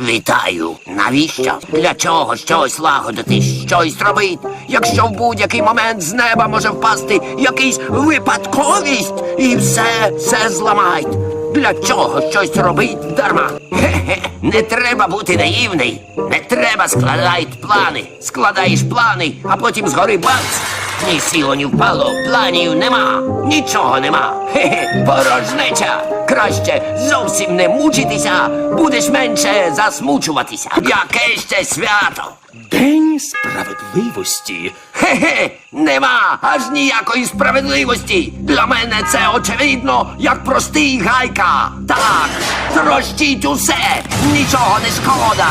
Вітаю. Навіщо? Для чого щось лагодити, щось робити, якщо в будь-який момент з неба може впасти якийсь випадковість і все, все зламають. Для чого щось робить дарма? Хе-хе, не треба бути наївний. Не треба складати плани. Складаєш плани, а потім згори бац. Ні сіло, ні впало, планів нема, нічого нема. Хе-хе, порожнеча. Краще зовсім не мучитися, будеш менше засмучуватися. Яке ще свято? День справедливості. Хе-хе, нема аж ніякої справедливості. Для мене це очевидно, як простий гайка. Так, трощіть усе, нічого не шкода.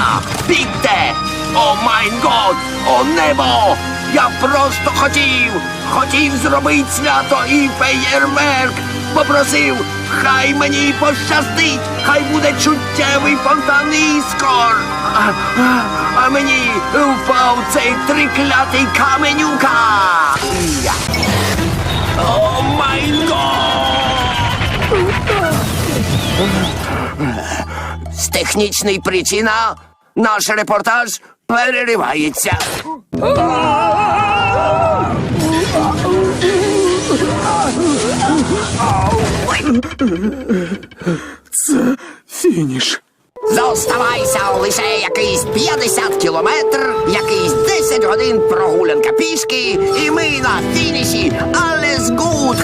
Бігте! О майн год, о небо! Я просто хотів, хотів зробити свято і феєрверк. Попросив, хай мені пощастить, хай буде чуттєвий фонтан іскор. А, а, мені впав цей триклятий каменюка. О май гот! З технічної причина наш репортаж переривається. Фініш. Зоставайся лише якийсь 50 кілометр, якийсь 10 годин прогулянка пішки, і ми на фініші. Але згуд!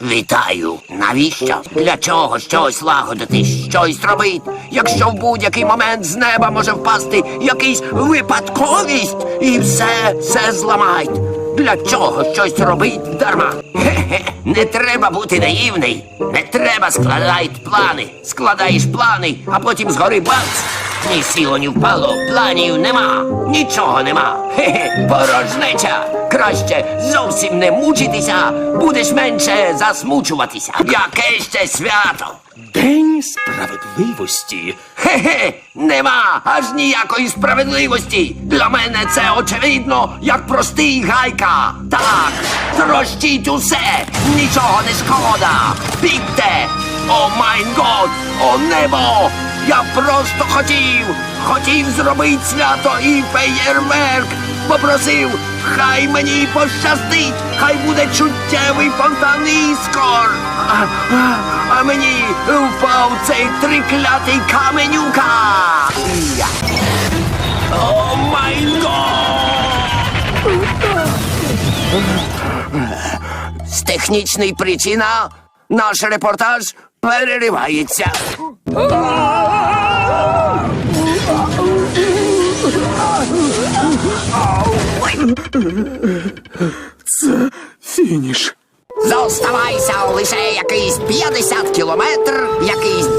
Вітаю! Навіщо? Для чого щось лагодити, щось робити, якщо в будь-який момент з неба може впасти якийсь випадковість і все, все зламають. Для чого щось робить дарма? Хе-хе, не треба бути наївний. Не треба складати плани. Складаєш плани, а потім згори бац. Ні сіло, ні впало, планів нема, нічого нема. Хе-хе, порожнеча. Краще зовсім не мучитися, будеш менше засмучуватися. Яке ще свято? День справедливості. Хе-хе, нема аж ніякої справедливості. Для мене це очевидно, як простий гайка. Так, трощіть усе, нічого не шкода. Бігте! О майн год, о небо! Я просто хотів, хотів зробити свято і феєрверк. Попросив, хай мені пощастить, хай буде чуттєвий фонтан іскор. А, а, а мені впав цей триклятий каменюка. О май гот! З технічної причина наш репортаж переривається. Фініш. Зоставайся лише якийсь 50 кілометр, якийсь 10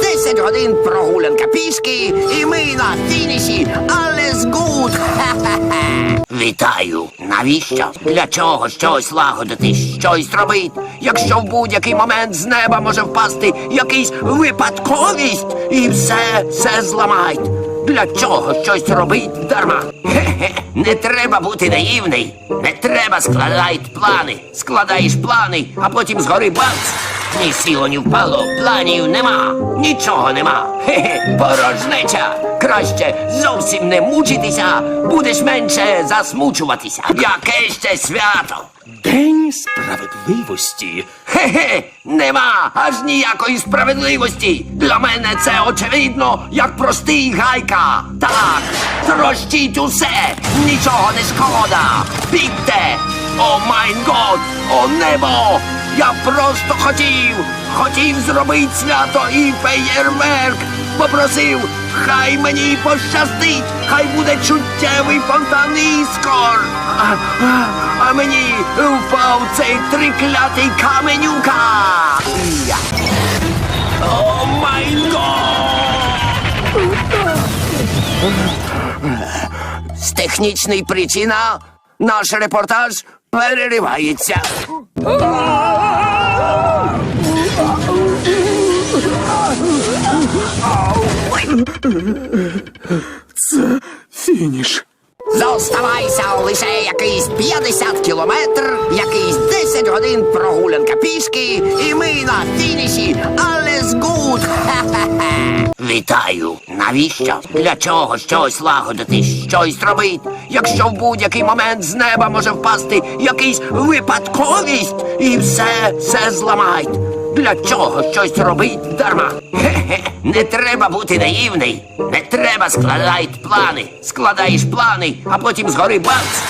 годин прогулянка пішки, і ми на фініші. Але згуд! Вітаю! Навіщо? Для чого щось лагодити, щось робити, якщо в будь-який момент з неба може впасти якийсь випадковість і все, все зламають. Для чого щось робить дарма? Хе-хе, не треба бути наївний. Не треба складати плани. Складаєш плани, а потім згори бац. Ні сіло, ні впало, планів нема, нічого нема. Хе-хе, порожнеча. Краще зовсім не мучитися, будеш менше засмучуватися. Яке ще свято? День справедливості. Хе-хе, нема аж ніякої справедливості. Для мене це очевидно, як простий гайка. Так, трощіть усе, нічого не шкода. Бігте! О майн год, о небо! Я просто хотів, хотів зробити свято і феєрверк. Попросив, хай мені пощастить, хай буде чуттєвий фонтан іскор. А, а, а мені впав цей триклятий каменюка. О май гот! З технічної причина наш репортаж переривається. Фініш. Зоставайся лише якийсь 50 кілометр, якийсь 10 годин прогулянка пішки, і ми на фініші. Але згуд! Вітаю! Навіщо? Для чого щось лагодити, щось робить? Якщо в будь-який момент з неба може впасти якийсь випадковість і все, все зламають. Для чого щось робить дарма? Хе-хе, не треба бути наївний. Не треба складати плани. Складаєш плани, а потім згори бац.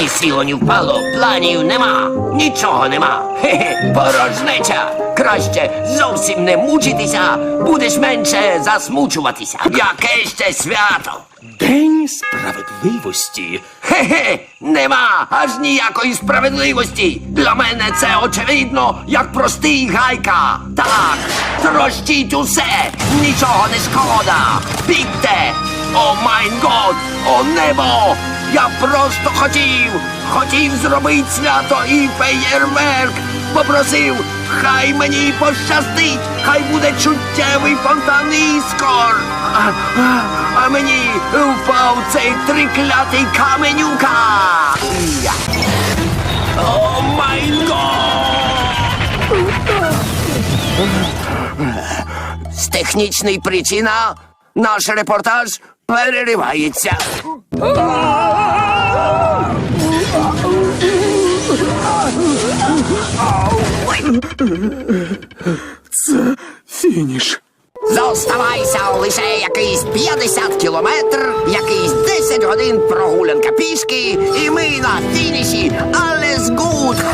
Ні сіло, ні впало, планів нема, нічого нема. Хе-хе, порожнеча. Краще зовсім не мучитися, будеш менше засмучуватися. Яке ще свято? День справедливості. Хе-хе, нема аж ніякої справедливості. Для мене це очевидно, як простий гайка. Так, трощіть усе, нічого не шкода. Бігте! О майн год, о небо! Я просто хотів, хотів зробити свято і феєрверк. Попросив, хай мені пощастить, хай буде чуттєвий фонтан іскор. А, а, а мені впав цей триклятий каменюка. О май! З технічної причина наш репортаж переривається. Фініш. Зоставайся лише якийсь 50 кілометр, якийсь 10 годин прогулянка пішки, і ми на фініші. Але згуд.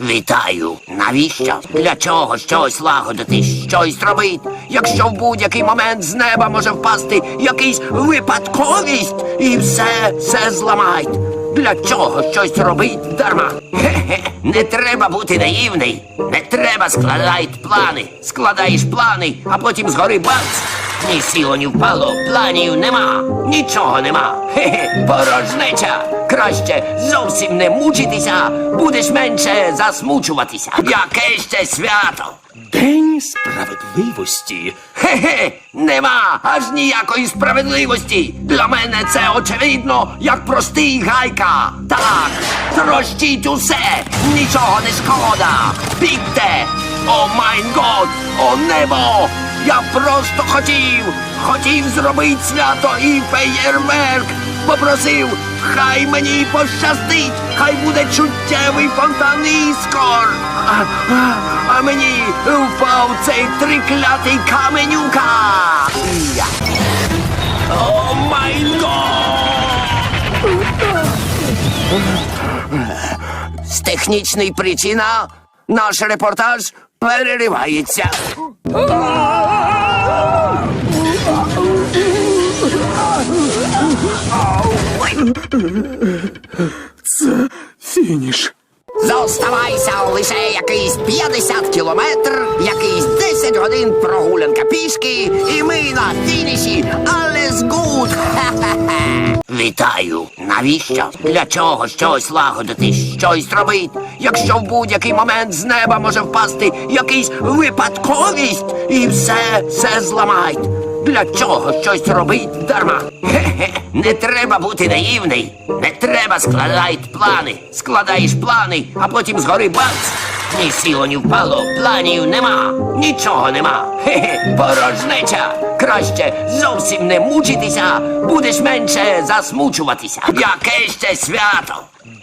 Вітаю. Навіщо? Для чого щось лагодити, щось робить? Якщо в будь-який момент з неба може впасти якийсь випадковість, і все, все зламають. Для чого щось робить дарма? Хе-хе, не треба бути наївний. Не треба складати плани. Складаєш плани, а потім згори бац. Ні сіло, ні впало, планів нема, нічого нема. Хе-хе, порожнеча. Краще зовсім не мучитися, будеш менше засмучуватися. Яке ще свято? День справедливості. Хе-хе, нема аж ніякої справедливості. Для мене це очевидно, як простий гайка. Так, трощіть усе, нічого не шкода. Бігте! О майн год, о небо! Я просто хотів, хотів зробити свято і феєрверк. Попросив, хай мені пощастить, хай буде чуттєвий фонтан іскор. А, а, а мені впав цей триклятий каменюка. О май! З технічної причина наш репортаж переривається. Фініш. Зоставайся лише якийсь 50 кілометр, якийсь 10 годин прогулянка пішки, і ми на фініші. Але згуд. Вітаю. Навіщо? Для чого щось лагодити, щось робить? Якщо в будь-який момент з неба може впасти якийсь випадковість, і все, все зламають. Для чого щось робить дарма? Хе-хе, не треба бути наївний. Не треба складати плани. Складаєш плани, а потім згори бац. Ні сіло, ні впало, планів нема, нічого нема. Хе-хе, порожнеча. Краще зовсім не мучитися, будеш менше засмучуватися. Яке ще свято?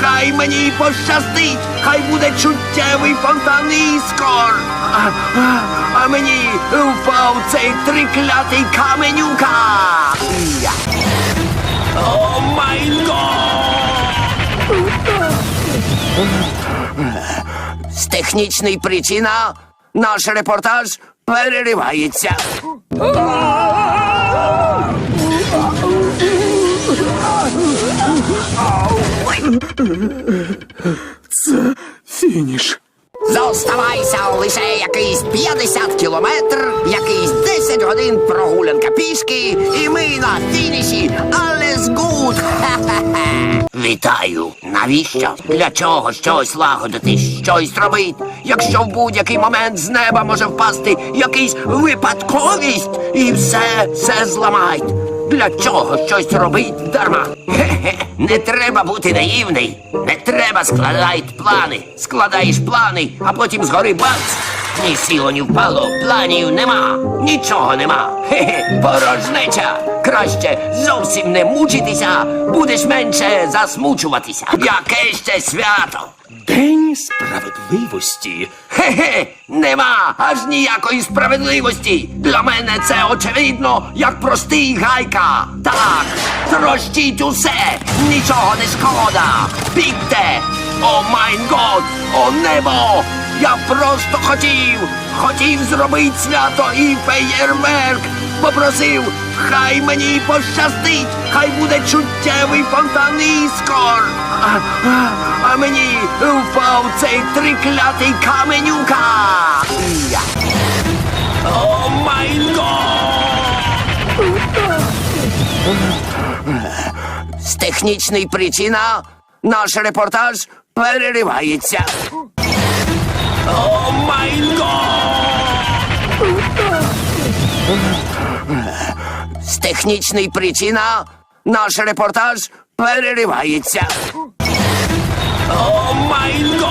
хай мені пощастить, хай буде чуттєвий фонтан іскор. А, а, а мені впав цей триклятий каменюка. О май! З технічної причина наш репортаж переривається. Фініш. Зоставайся лише якийсь 50 кілометр, якийсь 10 годин прогулянка пішки, і ми на фініші. Але згуд. Вітаю. Навіщо? Для чого щось лагодити, щось робить, якщо в будь-який момент з неба може впасти якийсь випадковість і все, все зламають. Для чого щось робить дарма? Хе-хе, не треба бути наївний. Не треба складати плани. Складаєш плани, а потім згори бац. Ні сіло, ні впало, планів нема, нічого нема. Хе-хе, порожнеча. Краще зовсім не мучитися, будеш менше засмучуватися. Яке ще свято? День справедливості. Хе-хе, нема аж ніякої справедливості. Для мене це очевидно, як простий гайка. Так, трощіть усе, нічого не шкода. Бігте! О майн год, о небо! Я просто хотів, хотів зробити свято і феєрверк. Попросив, хай мені пощастить, хай буде чуттєвий фонтан іскор. А, мені впав цей триклятий каменюка. О май! З технічної причина наш репортаж переривається. О май гот! З технічної причина наш репортаж переривається. О май гот!